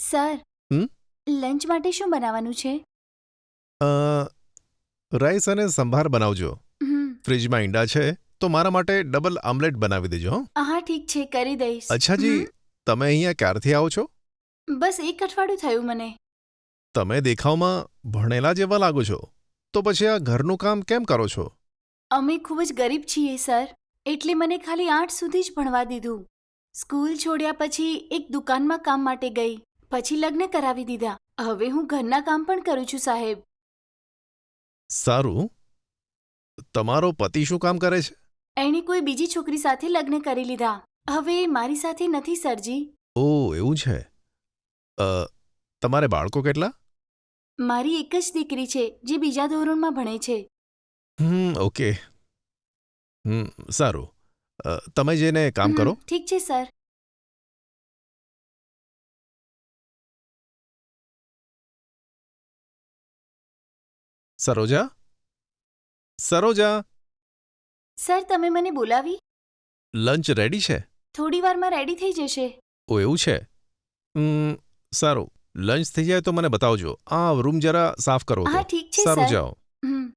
Sir હમ? Lunch માટે શું બનાવવાનું છે? અ, રાઈસ અને સંભાર બનાવજો. હમ, ફ્રીજમાં ઈંડા છે તો મારા માટે ડબલ આમલેટ બનાવી દેજો હં? હા ઠીક છે કરી દઈશ. અચ્છા જી તમે અહીંયા ક્યારથી આવો છો? બસ એક અઠવાડિયું થયું મને. તમે દેખાવમાં ભણેલા જેવા લાગો છો તો પછી આ ઘરનું કામ કેમ કરો છો? અમે ખૂબ જ ગરીબ છીએ સર. એટલે મને ખાલી આઠ સુધી જ ભણવા દીધું. સ્કૂલ છોડ્યા પછી એક દુકાનમાં કામ માટે ગઈ. પછી લગ્ન કરાવી દીધા. હવે હું ઘરના કામ પણ કરું છું સાહેબ. સારું. તમારો પતિ શું કામ કરે છે? એણે કોઈ બીજી છોકરી સાથે લગ્ન કરી લીધા. હવે એ મારી સાથે નથી સરજી. ઓ એવું છે. અ, તમારે બાળકો કેટલા? મારી એક જ દીકરી છે જે બીજા ધોરણમાં ભણે છે. હમ ઓકે. હમ સારું. અ, તમે જઈને કામ હમ, કરો. ઠીક છે સર. સરોજા? સરોજા? સર તમે મને બોલાવી? લંચ રેડી છે? થોડી વારમાં રેડી થઈ જશે. ઓ એવું છે? હમ સારું. લંચ થઈ જાય તો મને બતાવજો. આ રૂમ જરા સાફ કરો હા ઠીક છે સારું સર. જાઓ. હમ.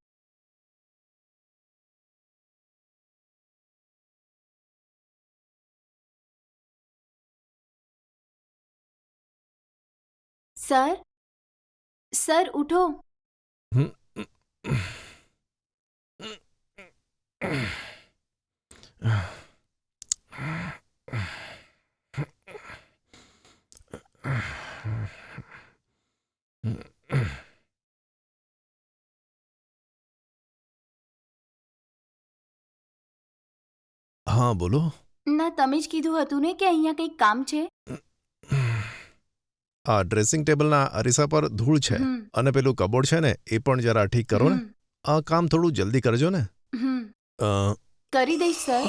સર? સર ઉઠો. હા બોલો. ના તમે જ કીધું હતું ને કે અહીંયા કંઈક કામ છે? ડ્રેસિંગ ટેબલના અરીસા પર ધૂળ છે અને પેલું કબોર્ડ છે ને એ પણ જરા ઠીક કરો ને. આ કામ થોડું જલ્દી કરજો ને. અ, કરી દઈશ સર.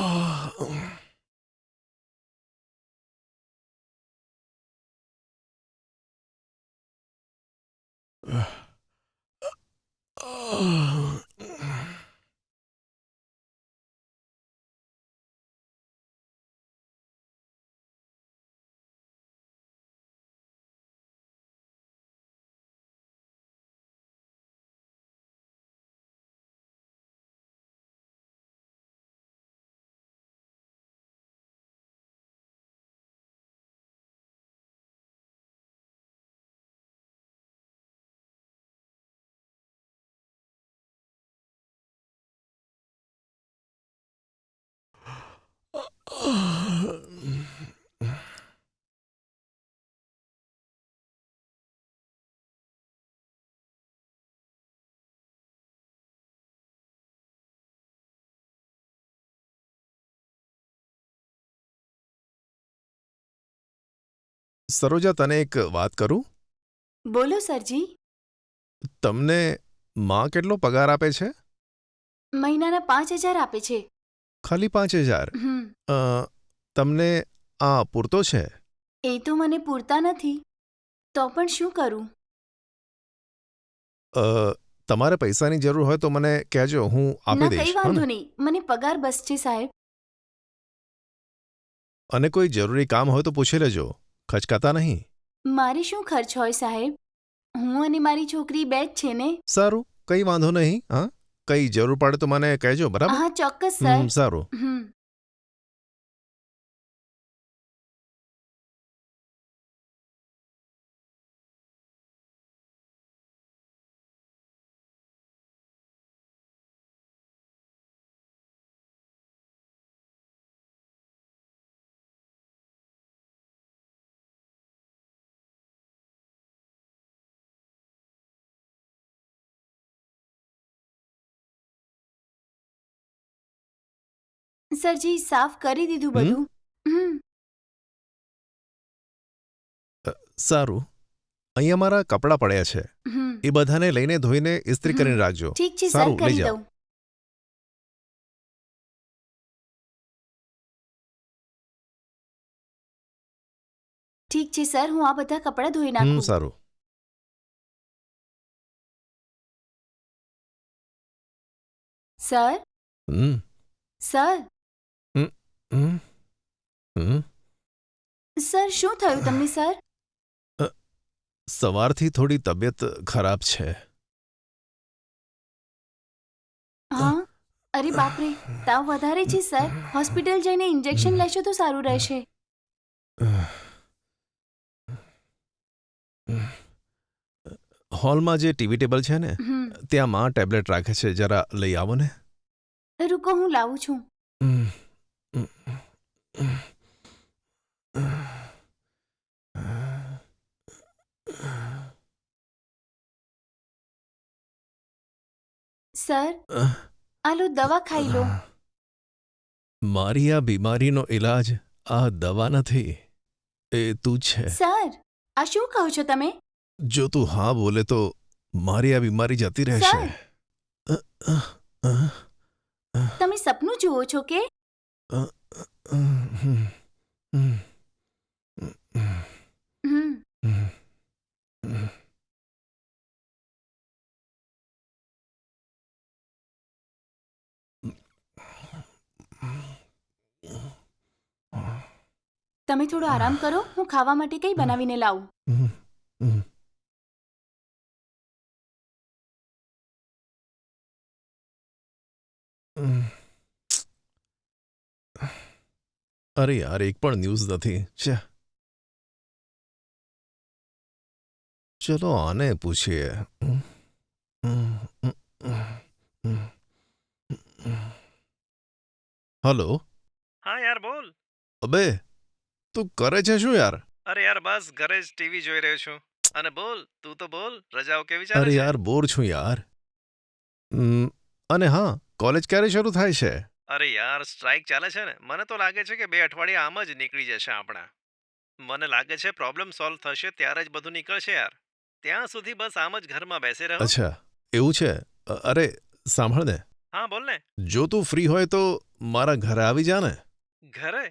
સરોજા તને એક વાત કરું? બોલો સરજી. તમને માં કેટલો પગાર આપે છે? મહિનાના પાંચ હજાર આપે છે. ખાલી પાંચ હજાર. અ, તમને આ પૂરતો છે? એ તો મને પૂરતા નથી. તો પણ શું કરું? અ, તમારે પૈસાની જરૂર હોય તો મને કહેજો હું આપી દઈશ કઈ વાંધો નહીં. મને પગાર બસ છે સાહેબ. અને કોઈ જરૂરી કામ હોય તો પૂછી લેજો. ખચકાતા નહીં. મારે શું ખર્ચ હોય સાહેબ? હું અને મારી છોકરી બે જ છે ને? સારું કઈ વાંધો નહીં હા? કઈ જરૂર પડે તો મને કહેજો બરાબર? હા ચોક્કસ સર. સારું. સરજી સાફ કરી દીધું બધું. હમ. સારું. અહીંયા મારા કપડાં પડ્યા છે. હમ. એ બધાને લઈને ધોઈને ઇસ્ત્રી કરીને રાખજો. ઠીક છે સર સારું, લઈ કરી જાઓ. દઉં. ઠીક છે સર હું આ બધા કપડાં ધોઈ હમ નાખું. સારું. સર? હમ. સર? સર શું થયું તમને સર? સવારથી થોડી તબિયત ખરાબ છે. હા અરે બાપરે તાવ વધારે છે સર. હોસ્પિટલ જઈને ઇન્જેક્શન લેશો તો સારું રહેશે. હોલમાં જે ટીવી ટેબલ છે ને ત્યાં માં ટેબ્લેટ રાખે છે. જરા લઈ આવો ને. રૂકો હું લાવું છું. સર? આલો દવા ખાઈ લો. મારી આ બીમારીનો ઈલાજ આ દવા નથી એ તું છે. સર આ શું કહો છો તમે? જો તું હા બોલે તો મારી આ બીમારી જતી રહેશે. તમે સપનું જુઓ છો કે હમ તમે થોડો આરામ કરો હું ખાવા માટે કંઈ બનાવીને લાવું. અરે યાર એક પણ ન્યૂઝ નથી. છે. ચલો આને પૂછીએ. હલો? હા યાર બોલ. અબે તું કરે છે શું યાર? અરે યાર બસ ઘરે જ ટીવી જોઈ રહ્યો છું. અને બોલ તું તો બોલ રજાઓ કેવી ચાલે અરે યાર બોર છું યાર. અને હા કોલેજ ક્યારે શરૂ થાય છે? અરે યાર સ્ટ્રાઇક ચાલે છે ને? મને તો લાગે છે કે બે અઠવાડિયા આમ જ નીકળી જશે આપણા. મને લાગે છે પ્રોબ્લેમ સોલ્વ થશે ત્યારે જ બધું નીકળશે યાર. ત્યાં સુધી બસ આમ જ ઘરમાં બેસી રહો. અચ્છા એવું છે? અરે સાંભળ ને. હા બોલ ને. જો તું ફ્રી હોય તો મારા ઘરે આવી જા ને. ઘરે?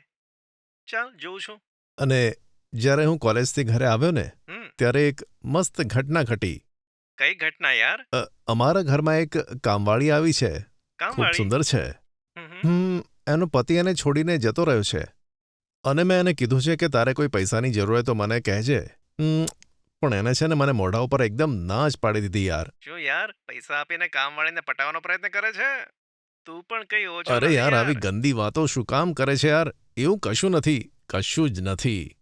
ચાલ જોઉં છું. અને જ્યારે હું કોલેજથી ઘરે આવ્યો ને હમ. ત્યારે એક મસ્ત ઘટના ઘટી. કઈ ઘટના યાર? અ, અમારા ઘરમાં એક કામવાળી આવી છે. ખૂબ સુંદર છે. હમ એનો પતિ એને છોડીને જતો રહ્યો છે. અને મેં એને કીધું છે કે તારે કોઈ પૈસાની જરૂર હોય તો મને કહેજે. હમ, પણ એને છે ને મને મોઢા ઉપર એકદમ ના જ પાડી દીધી યાર. જો યાર પૈસા આપીને કામવાળીને પટાવવાનો પ્રયત્ન કરે છે? તું પણ કઈ ઓછો અરે નથી યાર. આવી ગંદી વાતો શું કામ કરે છે યાર? એવું કશું નથી કશું જ નથી.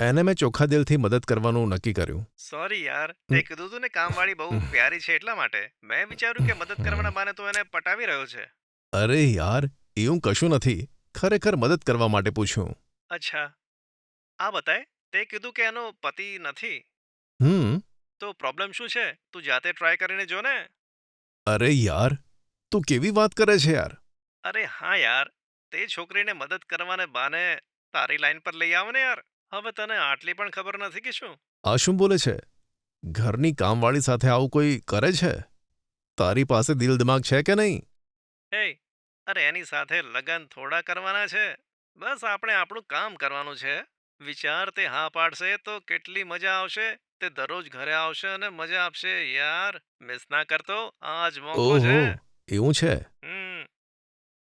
એને મેં ચોખ્ખા દિલથી મદદ કરવાનું નક્કી કર્યું. સોરી યાર તે કીધું તું ને કામવાળી બહુ પ્યારી છે એટલા માટે. મેં વિચાર્યું કે મદદ કરવાના માને તો એને પટાવી રહ્યો છે. અરે યાર એવું કશું નથી. ખરેખર મદદ કરવા માટે પૂછ્યું. અચ્છા. આ બતાય તે કીધું કે એનો પતિ નથી. હમ. તો પ્રોબ્લેમ શું છે? તું જાતે ટ્રાય કરીને જો ને અરે યાર તું કેવી વાત કરે છે યાર? અરે હા યાર તે છોકરીને મદદ કરવાને બાને તારી લાઈન પર લઈ આવો ને યાર. હવે તને આટલી પણ ખબર નથી કે શું? આ શું બોલે છે ઘરની કામવાળી સાથે આવું કોઈ કરે છે? તારી પાસે દિલ દિમાગ છે કે નહીં? હે અરે એની સાથે લગન થોડા કરવાના છે. બસ આપણે આપણું કામ કરવાનું છે. વિચાર તે હા પાડશે તો કેટલી મજા આવશે. તે દરરોજ ઘરે આવશે અને મજા આપશે. યાર મિસ ના કરતો. આજ મોકો છે. એવું છે?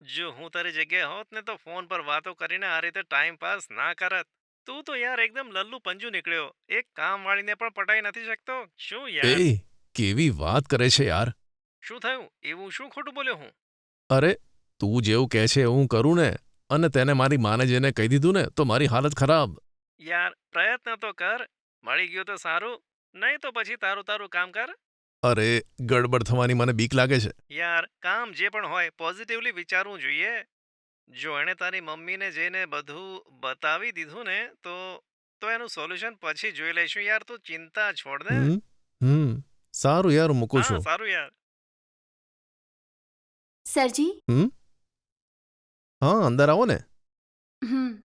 જો હું તારી જગ્યાએ હોત ને તો ફોન પર વાતો કરીને આ રીતે ટાઈમ પાસ ના કરત તું તો યાર એકદમ લલ્લુ પંજુ નીકળ્યો એક કામ વાળીને પણ પટાઈ નથી શકતો શું યાર એ કેવી વાત કરે છે યાર શું થયું એવું શું ખોટું બોલ્યો હું અરે તું જેવું કહે છે એવું કરું ને અને તેને મારી માને જેને કહી દીધું ને તો મારી હાલત ખરાબ યાર પ્રયત્ન તો કર મળી ગયો તો સારું નહીં તો પછી તારું તારું કામ કર અરે ગડબડ થવાની મને બીક લાગે છે. યાર કામ જે પણ હોય પોઝિટિવલી વિચારવું જોઈએ. જો એણે તારી મમ્મીને જઈને બધું બતાવી દીધું ને તો તો એનું સોલ્યુશન પછી જોઈ લઈશું. યાર તું ચિંતા છોડ દે હમ હમ. સારું યાર હું મૂકું હા છું. સારું યાર. સરજી? હા અંદર આવો ને. હમ.